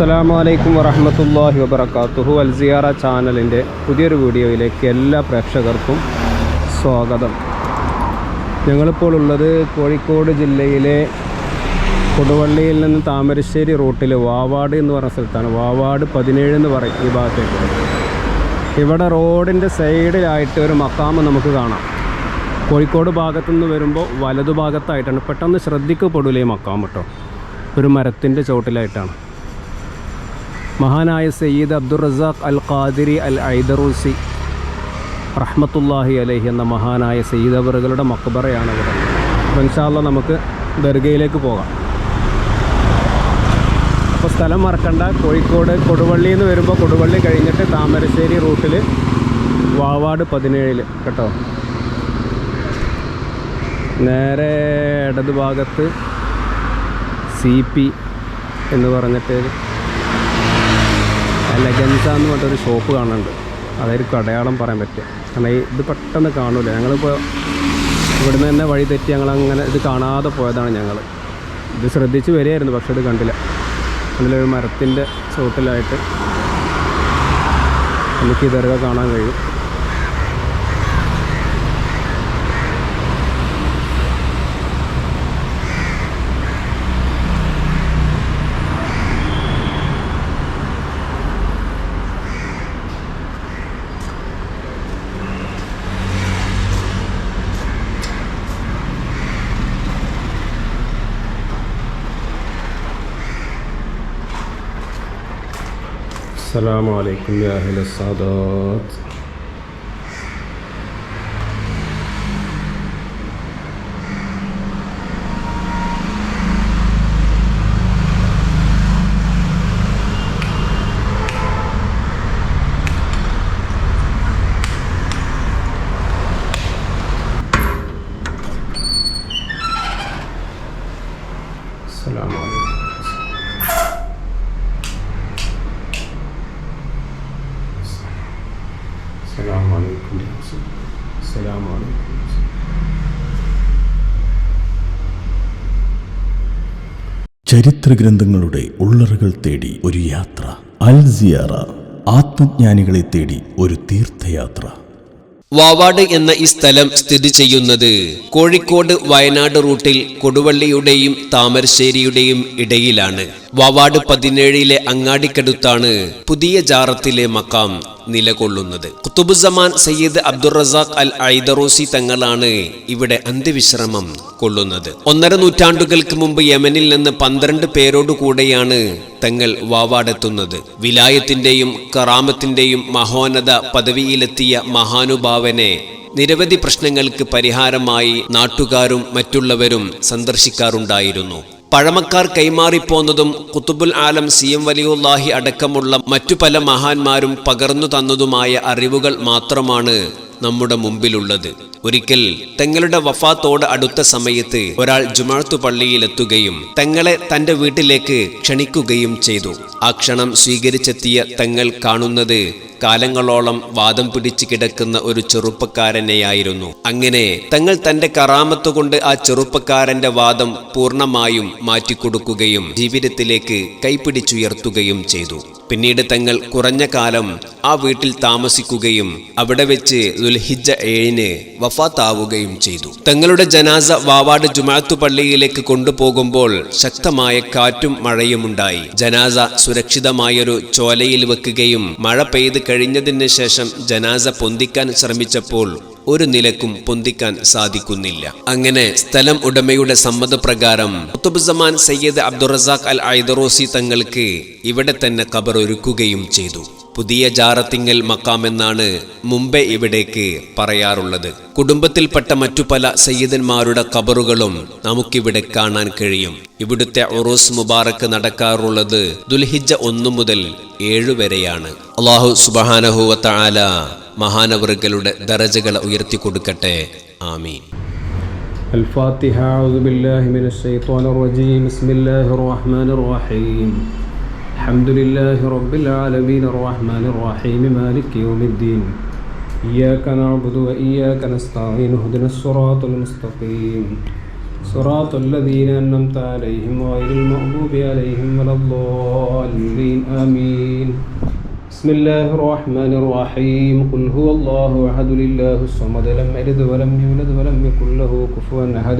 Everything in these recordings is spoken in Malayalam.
അസ്സലാമു അലൈക്കും വറഹമത്തല്ലാഹി വബർക്കാത്തുഹു അൽസിയാറ ചാനലിന്റെ പുതിയൊരു വീഡിയോയിലേക്ക് എല്ലാ പ്രേക്ഷകർക്കും സ്വാഗതം. ഞങ്ങളിപ്പോൾ ഉള്ളത് കോഴിക്കോട് ജില്ലയിലെ കൊടുവള്ളിയിൽ നിന്ന് താമരശ്ശേരി റൂട്ടിൽ വാവാട് എന്ന് പറഞ്ഞ സ്ഥലത്താണ്. വാവാട് പതിനേഴ് എന്ന് പറയും ഈ ഭാഗത്തേക്ക്. ഇവിടെ റോഡിന്റെ സൈഡിലായിട്ട് ഒരു മക്കാമ് നമുക്ക് കാണാം. കോഴിക്കോട് ഭാഗത്തുനിന്ന് വരുമ്പോൾ വലതു വലതുഭാഗത്തായിട്ടാണ്. പെട്ടെന്ന് ശ്രദ്ധിക്കപ്പെടില്ല ഈ മക്കാം കേട്ടോ. ഒരു മരത്തിന്റെ ചോട്ടിലായിട്ടാണ് മഹാനായ സയ്യിദ് അബ്ദുൾ റസാഖ് അൽ ഖാദിരി അൽ ഐദറൂസി റഹ്മത്തുല്ലാഹി അലഹി എന്ന മഹാനായ സയ്യിദ് അവറുകളുടെ മക്ബറയാണ് ഇവിടെ. അപ്പം ഇൻഷാല്ല നമുക്ക് ദർഗയിലേക്ക് പോകാം. അപ്പോൾ സ്ഥലം മറക്കണ്ട. കോഴിക്കോട് കൊടുവള്ളി എന്ന് വരുമ്പോൾ കൊടുവള്ളി കഴിഞ്ഞിട്ട് താമരശ്ശേരി റൂട്ടിൽ വാവാട് പതിനേഴിൽ കേട്ടോ. നേരെ ഇടതുഭാഗത്ത് സി പി എന്ന് പറഞ്ഞിട്ട് ലെഗൻസ എന്ന് പറഞ്ഞിട്ടൊരു ഷോപ്പ് കാണുന്നുണ്ട്. അതായിരിക്കും കടയാളം പറയാൻ പറ്റുക. കാരണം ഇത് പെട്ടെന്ന് കാണൂല. ഞങ്ങളിപ്പോൾ ഇവിടുന്ന് തന്നെ വഴി തെറ്റി ഞങ്ങൾ അങ്ങനെ ഇത് കാണാതെ പോയതാണ് ഞങ്ങൾ ഇത് ശ്രദ്ധിച്ച് വരികയായിരുന്നു പക്ഷേ ഇത് കണ്ടില്ല. അതിലൊരു മരത്തിന്റെ ചോട്ടിലായിട്ട് നമുക്ക് ഇതൊക്കെ കാണാൻ കഴിയും. السلام عليكم يا أهل السادات. ചരിത്രഗ്രന്ഥങ്ങളുടെ ഉള്ളറകൾ തേടി ഒരു യാത്ര. അൽ സിയാറ ആത്മജ്ഞാനികളെ തേടി ഒരു തീർത്ഥയാത്ര. വാവാട് എന്ന ഈ സ്ഥലം സ്ഥിതി ചെയ്യുന്നത് കോഴിക്കോട് വയനാട് റൂട്ടിൽ കൊടുവള്ളിയുടെയും താമരശ്ശേരിയുടെയും ഇടയിലാണ്. വാവാട് പതിനേഴിലെ അങ്ങാടിക്കടുത്താണ് പുതിയ ജാറത്തിലെ മക്കാം നിലകൊള്ളുന്നത്. കുത്തുബുസമാൻ സയ്യിദ് അബ്ദുറസാഖ് അൽ ഐദറോസി തങ്ങളാണ് ഇവിടെ അന്ത്യവിശ്രമം കൊള്ളുന്നത്. ഒന്നര നൂറ്റാണ്ടുകൾക്ക് മുമ്പ് യമനിൽ നിന്ന് പന്ത്രണ്ട് പേരോടുകൂടെയാണ് തങ്ങൾ വാവാടെത്തുന്നത്. വിലായത്തിന്റെയും കറാമത്തിന്റെയും മഹോന്നത പദവിയിലെത്തിയ മഹാനുഭാവനെ നിരവധി പ്രശ്നങ്ങൾക്ക് പരിഹാരമായി നാട്ടുകാരും മറ്റുള്ളവരും സന്ദർശിക്കാറുണ്ടായിരുന്നു. പഴമക്കാർ കൈമാറിപ്പോന്നതും കുത്തുബുൽ ആലം സി എം വലിയുല്ലാഹി അടക്കമുള്ള മറ്റു പല മഹാന്മാരും പകർന്നു തന്നതുമായ അറിവുകൾ മാത്രമാണ് നമ്മുടെ മുമ്പിലുള്ളത്. ഒരിക്കൽ തങ്ങളുടെ വഫാത്തോട് അടുത്ത സമയത്ത് ഒരാൾ ജുമാഴ്ത്തു പള്ളിയിലെത്തുകയും തങ്ങളെ തന്റെ വീട്ടിലേക്ക് ക്ഷണിക്കുകയും ചെയ്തു. ആ ക്ഷണം സ്വീകരിച്ചെത്തിയ തങ്ങൾ കാണുന്നത് കാലങ്ങളോളം വാദം പിടിച്ചു കിടക്കുന്ന ഒരു ചെറുപ്പക്കാരനെയായിരുന്നു. അങ്ങനെ തങ്ങൾ തന്റെ കറാമത്ത് കൊണ്ട് ആ ചെറുപ്പക്കാരന്റെ വാദം പൂർണമായും മാറ്റിക്കൊടുക്കുകയും ജീവിതത്തിലേക്ക് കൈപ്പിടിച്ചുയർത്തുകയും ചെയ്തു. പിന്നീട് തങ്ങൾ കുറഞ്ഞ കാലം ആ വീട്ടിൽ താമസിക്കുകയും അവിടെ വെച്ച് ദുൽഹിജ ഏഴിന് വഫാത്താവുകയും ചെയ്തു. തങ്ങളുടെ ജനാസ വാവാട് ജുമാത്തു പള്ളിയിലേക്ക് കൊണ്ടുപോകുമ്പോൾ ശക്തമായ കാറ്റും മഴയുമുണ്ടായി. ജനാസ സുരക്ഷിതമായൊരു ചോലയിൽ വെക്കുകയും മഴ പെയ്ത് കഴിഞ്ഞതിന് ശേഷം ജനാസ പൊന്തിക്കാൻ ശ്രമിച്ചപ്പോൾ ഒരു നിലക്കും പൊന്തിക്കാൻ സാധിക്കുന്നില്ല. അങ്ങനെ സ്ഥലം ഉടമയുടെ സമ്മതപ്രകാരം കുത്തുബുസമാൻ സയ്യദ് അബ്ദുറസാഖ് അൽ ഐദറോസി തങ്ങൾക്ക് ഇവിടെ തന്നെ ഖബർ ഒരുക്കുകയും ചെയ്തു. പുതിയ ജാറത്തിങ്ങൽ മക്കാമെന്നാണ് മുമ്പേ ഇവിടേക്ക് പറയാറുള്ളത് കുടുംബത്തിൽപ്പെട്ട മറ്റു പല സയ്യിദന്മാരുടെ കബറുകളും നമുക്കിവിടെ കാണാൻ കഴിയും ഇവിടുത്തെ ഉറൂസ് മുബാറക്ക് നടക്കാറുള്ളത് ദുൽഹിജ ഒന്നു മുതൽ ഏഴു വരെയാണ് അള്ളാഹു സുബഹാനഹുവത്ത ആല മഹാനവറുകളുടെ ദറജകൾ ഉയർത്തി കൊടുക്കട്ടെ ആമീൻ الفاتحة أعوذ بالله من الشيطان الرجيم بسم الله الرحمن الرحيم الحمد لله رب العالمين الرحمن الرحيم مالك يوم الدين إياك نعبد وإياك نستعين اهدنا الصراط المستقيم صراط الذين أنعمت عليهم غير المغضوب عليهم ولا الضالين آمين بسم الله الرحمن الرحيم قل هو الله أحد لله الصمد لم يلد ولم يولد ولم يكن له كفوا أحد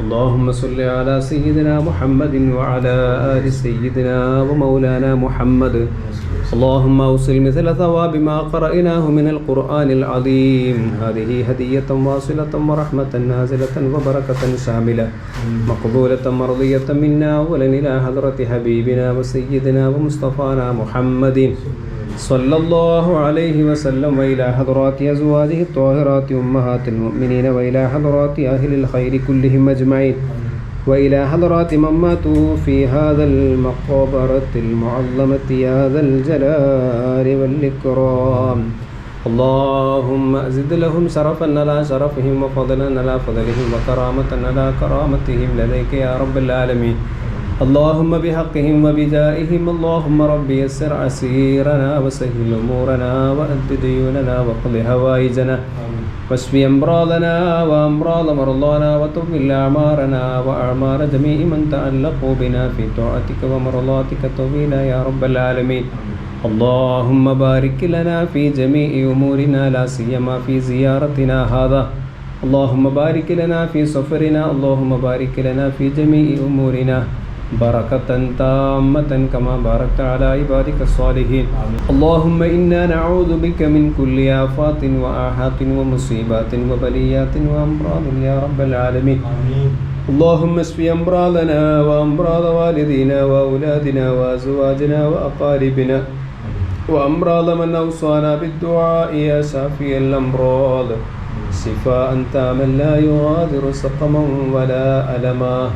اللهم صل على سيدنا محمد وعلى آل سيدنا ومولانا محمد اللهم أوصل مثل ثواب ما قرأناه من القرآن العظيم هذه هدية واصلة ورحمة نازلة وبركة شاملة مقبولة مرضية منا أولا إلى حضرة حبيبنا وسيدنا ومصطفانا محمد صلى الله عليه وسلم وإلى حضرات أزواجه الطاهرات أمهات المؤمنين وإلى حضرات أهل الخير كلهم أجمعين وإلى حضرات من ماتوا في هذا المقبرة المعظمة يا ذا الجلال والإكرام اللهم أزد لهم شرفا على شرفهم وفضلا على فضلهم وكرامة على كرامتهم لديك يا رب العالمين اللهم بحقهم وبجائهم اللهم رب يسر عسيرنا وسهل أمورنا وأد ديوننا وقض هوائجنا واشف أمراضنا وأمراض مرضانا وطول أعمارنا وأعمار جميع من تعلقوا بنا في طاعتك ومرضاتك طويلا يا رب العالمين اللهم بارك لنا في جميع أمورنا لا سيما في زيارتنا هذا اللهم بارك لنا في سفرنا اللهم بارك لنا في جميع أمورنا بركة تامة كما باركت على عبادك الصالحين اللهم إنا نعوذ بك من كل آفات وآحات ومصيبات وبليات وأمراض يا رب العالمين اللهم اشف أمراضنا وأمراض والدينا وأولادنا وأزواجنا وأقاربنا وأمراض من أوصانا بالدعاء يا شافي الأمراض شفاء تاما لا يغادر سقما ولا ألما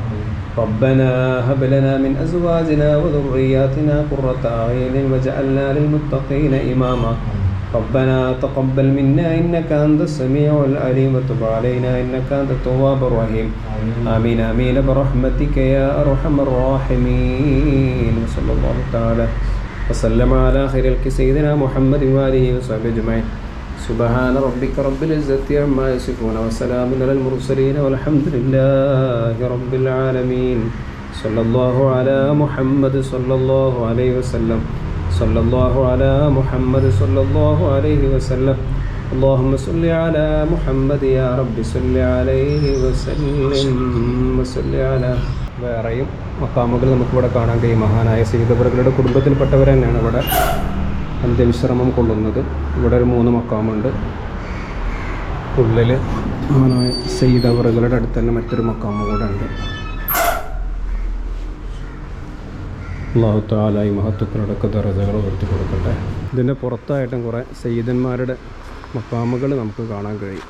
ربنا هب لنا من أزواجنا وذرياتنا قرة أعين واجعلنا للمتقين إماما ربنا تقبل منا إنك أنت السميع العليم وتب علينا إنك أنت التواب الرحيم آمين آمين برحمتك يا أرحم الراحمين وصلى الله تعالى وسلم على خير الك سيدنا محمد وآله وصحبه أجمعين سبحان ربك رب العزة عما يصفون وسلام على المرسلين والحمد لله رب العالمين صلى الله على محمد صلى الله عليه وسلم صلى الله على محمد صلى الله عليه وسلم اللهم صل على محمد يا رب صل عليه وسلم وصل على വേറെയും മക്കാമുകൾ നമുക്കിവിടെ കാണാൻ കഴിയും മഹാനായ സീതപുരകളുടെ കുടുംബത്തിൽപ്പെട്ടവർ തന്നെയാണ് ഇവിടെ അന്ത്യവിശ്രമം കൊള്ളുന്നത്. ഇവിടെ ഒരു മൂന്ന് മക്കാമുണ്ട്. ഉള്ളിൽ മഹാനായ സീതപുരകളുടെ അടുത്ത് തന്നെ മറ്റൊരു മക്കാമ കൂടെ ഉണ്ട്. അള്ളാഹു മഹത്വത്തിനടക്ക ദറജകൾ ഉയർത്തി കൊടുക്കട്ടെ. ഇതിന്റെ പുറത്തായിട്ടും കുറേ സെയ്തന്മാരുടെ മക്കാമുകൾ നമുക്ക് കാണാൻ കഴിയും.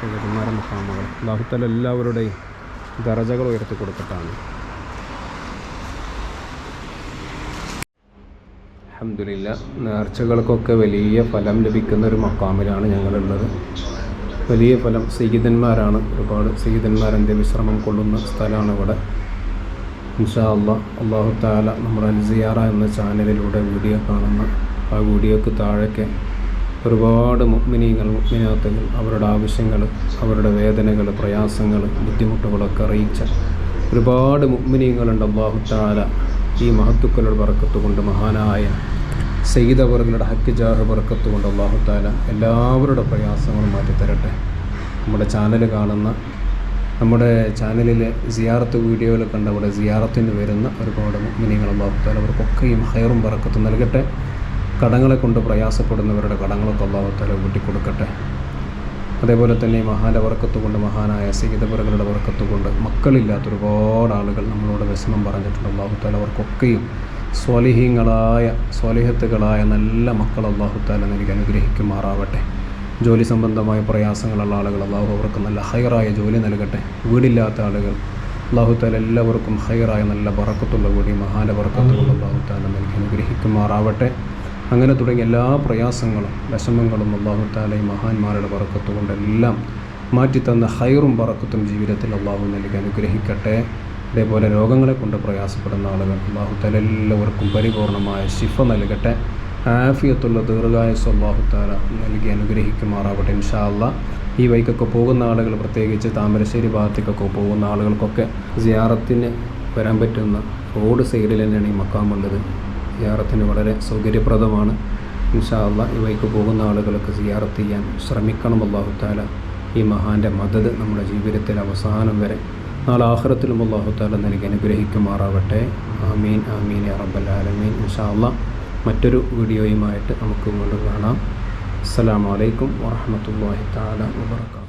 സെയ്തന്മാരുടെ മക്കാമുകൾ. അള്ളാഹു എല്ലാവരുടെയും ദറജകൾ ഉയർത്തി കൊടുക്കട്ടാണ് അഹമ്മദില്ല നേർച്ചകൾക്കൊക്കെ വലിയ ഫലം ലഭിക്കുന്ന ഒരു മക്കാമിലാണ് ഞങ്ങളുള്ളത്. വലിയ ഫലം സയ്യിദന്മാരാണ്. ഒരുപാട് സയ്യിദന്മാരെന്റെ വിശ്രമം കൊള്ളുന്ന സ്ഥലമാണ് ഇവിടെ. ഇൻഷാ അള്ളാഹ് അള്ളാഹു താല നമ്മുടെ അൽസിയാറ എന്ന ചാനലിലൂടെ വീഡിയോ കാണുന്ന ആ വീഡിയോക്ക് താഴേക്ക് ഒരുപാട് മുഗ്മിനീങ്ങൾ മുഗ്മിനാത്തുകൾ അവരുടെ ആവശ്യങ്ങൾ അവരുടെ വേദനകൾ പ്രയാസങ്ങൾ ബുദ്ധിമുട്ടുകളൊക്കെ അറിയിച്ച ഒരുപാട് മുഗ്മിനീങ്ങളുണ്ട് അള്ളാഹു താല ഈ മഹത്തുക്കളുടെ ബർക്കത്ത് കൊണ്ട് മഹാനായ സെയ്തവറുകളുടെ ഹക്ക് ജാഹ് ബർക്കത്ത് കൊണ്ട് അള്ളാഹു താല എല്ലാവരുടെ പ്രയാസങ്ങളും മാറ്റിത്തരട്ടെ. നമ്മുടെ ചാനൽ കാണുന്ന നമ്മുടെ ചാനലിലെ സിയാറത്ത് വീഡിയോയിൽ കണ്ട അവിടെ സിയാറത്തിന് വരുന്ന ഒരുപാട് മിനിങ്ങൾ അള്ളാഹുത്താല അവർക്കൊക്കെയും ഹയറും പറക്കത്തും നൽകട്ടെ. കടങ്ങളെ കൊണ്ട് പ്രയാസപ്പെടുന്നവരുടെ കടങ്ങളൊക്കെ അള്ളാഹുത്താല കൂട്ടിക്കൊടുക്കട്ടെ അതേപോലെ തന്നെ ഈ മഹാന്റെ വർക്കത്ത് കൊണ്ട് മഹാനായ സീതപുരങ്ങളുടെ വർക്കത്ത് കൊണ്ട് മക്കളില്ലാത്ത ഒരുപാട് ആളുകൾ നമ്മളോട് വിഷമം പറഞ്ഞിട്ടുണ്ട്. അള്ളാഹുത്താല അവർക്കൊക്കെയും സ്വാലിഹീങ്ങളായ സ്വാലിഹത്തുകളായ നല്ല മക്കൾ അള്ളാഹുത്താല എനിക്ക് അനുഗ്രഹിക്കുമാറാവട്ടെ. ജോലി സംബന്ധമായ പ്രയാസങ്ങളുള്ള ആളുകൾ അള്ളാഹു അവർക്ക് നല്ല ഹയറായ ജോലി നൽകട്ടെ. വീടില്ലാത്ത ആളുകൾ അള്ളാഹുത്താല എല്ലാവർക്കും ഹയറായ നല്ല വറക്കത്തുള്ള കൂടി മഹാന്റെ വറക്കത്തുള്ള അള്ളാഹുത്താല നൽകി അനുഗ്രഹിക്കുമാറാവട്ടെ. അങ്ങനെ തുടങ്ങിയ എല്ലാ പ്രയാസങ്ങളും വിഷമങ്ങളും അള്ളാഹുത്താല ഈ മഹാന്മാരുടെ പറക്കത്തുകൊണ്ടെല്ലാം മാറ്റിത്തന്ന ഹൈറും പറക്കത്തും ജീവിതത്തിൽ അള്ളാഹു നൽകി അനുഗ്രഹിക്കട്ടെ. അതേപോലെ രോഗങ്ങളെ കൊണ്ട് പ്രയാസപ്പെടുന്ന ആളുകൾ അള്ളാഹുത്താല എല്ലാവർക്കും പരിപൂർണമായ ശിഫ നൽകട്ടെ. ആഫിയത്തുള്ള ദീർഘായുസ് അള്ളാഹുത്താല നൽകി അനുഗ്രഹിക്കുമാറാവട്ടെ ഇൻഷാല്ല ഈ വൈക്കൊക്കെ പോകുന്ന ആളുകൾ പ്രത്യേകിച്ച് താമരശ്ശേരി ഭാഗത്തേക്കൊക്കെ പോകുന്ന ആളുകൾക്കൊക്കെ സിയാറത്തിന് വരാൻ പറ്റുന്ന റോഡ് സൈഡിൽ തന്നെയാണ് ഈ മക്കാമുള്ളത്. സിയാറത്തിന് വളരെ സൗകര്യപ്രദമാണ്. ഇൻഷാല്ല ഇവയ്ക്ക് പോകുന്ന ആളുകൾക്ക് സിയാറത്ത് ചെയ്യാൻ ശ്രമിക്കണം. അള്ളാഹുത്താല ഈ മഹാന്റെ മദത് നമ്മുടെ ജീവിതത്തിൽ അവസാനം വരെ നാളെ ആഹ്റത്തിലും അള്ളാഹുത്താല നൽകി അനുഗ്രഹിക്കുമാറാവട്ടെ. ആമീൻ ആമീൻ റബ്ബൽ ആലമീൻ. ഇൻഷാ അല്ലാ മറ്റൊരു വീഡിയോയുമായിട്ട് നമുക്ക് വീണ്ടും കാണാം. അസ്സലാമു അലൈക്കും വറഹ്മത്തുള്ളാഹി തആല വബറകാതുഹു.